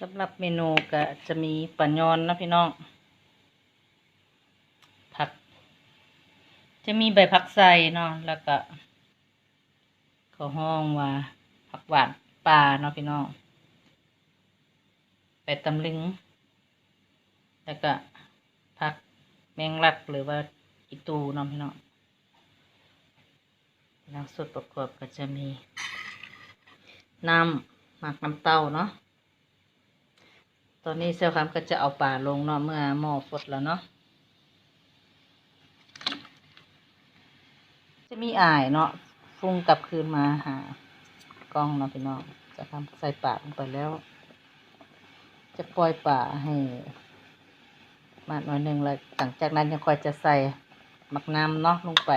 สำหรับเมนูก็จะมีปลายอนนะพี่น้อง ผัก จะมีใบผักใส่เนาะแล้วก็เขาวห้องว่าผักหวานปลาเนาะพี่น้องไปตำลึง แล้วก็ผักแมงลักหรือว่าอีตูเนาะพี่น้องแล้วส่วนประกอบก็จะมีน้ำหมักน้ำเต้าเนาะ ตอนนี้เซลล์คำก็จะเอาป่าลงเนาะเมื่อหม้อฟดแล้วเนาะจะมีอายเนาะฟุ้งกลับคืนมาหากล้องเนาะพี่น้องจะทำใส่ป่าลงไปแล้ว จะปล่อยป่าให้มาหน่อยหนึ่งแล้วหลังจากนั้นยังค่อยจะใส่หมักน้ำเนาะลงไป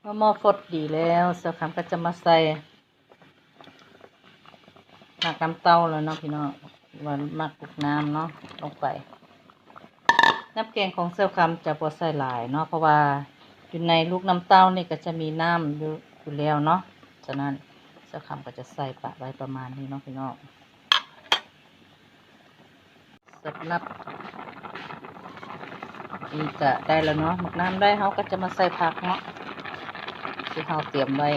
เมื่อหม้อฟดดีแล้วเซลล์คำก็จะมาใส่ หักน้ำเต้าแล้วเนาะพี่น้องวันมักลูกน้ำเนาะลงไปน้ำแกงของเซลลคำจะพอใส่หลายเนาะเพราะว่าอยู่ในลูกน้ำเต้านี่ก็จะมีน้ำอยู่อยู่แล้วเนาะฉะนั้นเซลลคำก็จะใส่ปะไว้ประมาณนี้เนาะพี่น้องสำหรับนี่ก็ได้แล้วเนาะหมักน้ำได้เขาก็จะมาใส่ผักเนาะที่เขาเตรียมไว้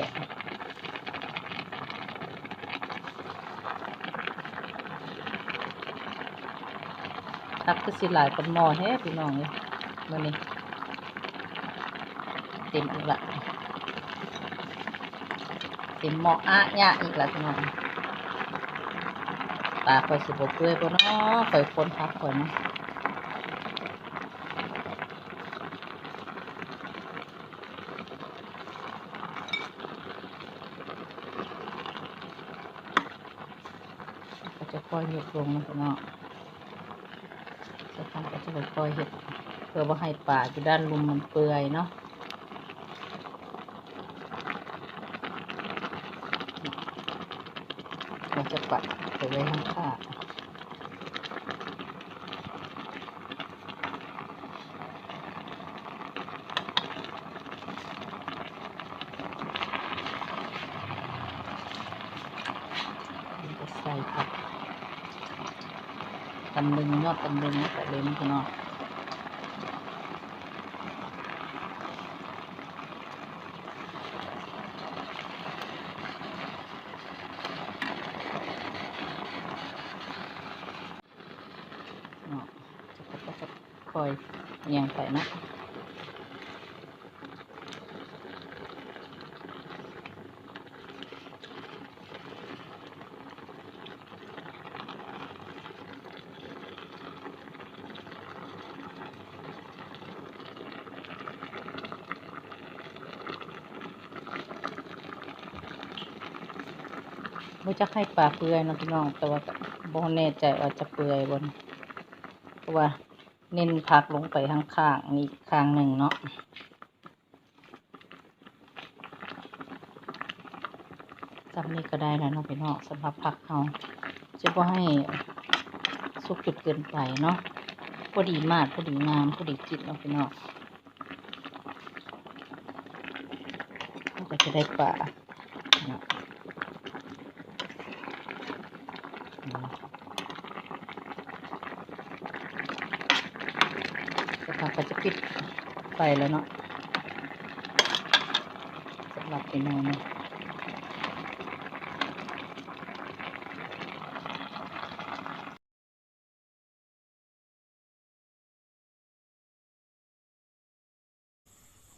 ทักคือสิหลายกับหมอแท้พี่น้องเลยมื่อนี้เต็มอีกละเต็มหมออะยะอีกละพี่น้องตาคอยสิบเปื่อยปะเนาะคอยคนพักคอยเนะจะคอยหยุดลงนะพี่น้อง จะทำก็จะคอยๆเห็ดเพื่อว่าให้ป่าอยู่ด้านลุมมันเปื่อยเนาะเราจะปัดไปไว้ข้างข้าใส่ผัก ตำลึงยอดตำลึงนะแต่เล่มพี่น้องเนาะจะจะคอยเอียงไปนะ ไม่จะให้ปลาเปื่อยเนาะพี่น้อง แต่ว่าบ่แน่ใจว่าจะเปื่อยบนเพราะว่าเน้นพักลงไปข้างข้างนี่ข้างหนึ่งเนาะจำนี้ก็ได้แล้วเนาะพี่น้องสำหรับผักเขาจะบ่ให้สุกจุดเกินไปเนาะพอดีมากพอดีงามพอดีจิตเนาะพี่น้องก็จะได้ปลาะ สักพักก็จะปิดไฟแล้วเนาะสำหรับเมนูนี้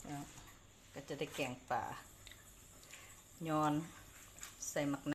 แล้วก็จะได้แกงป่ายอนใส่หมัก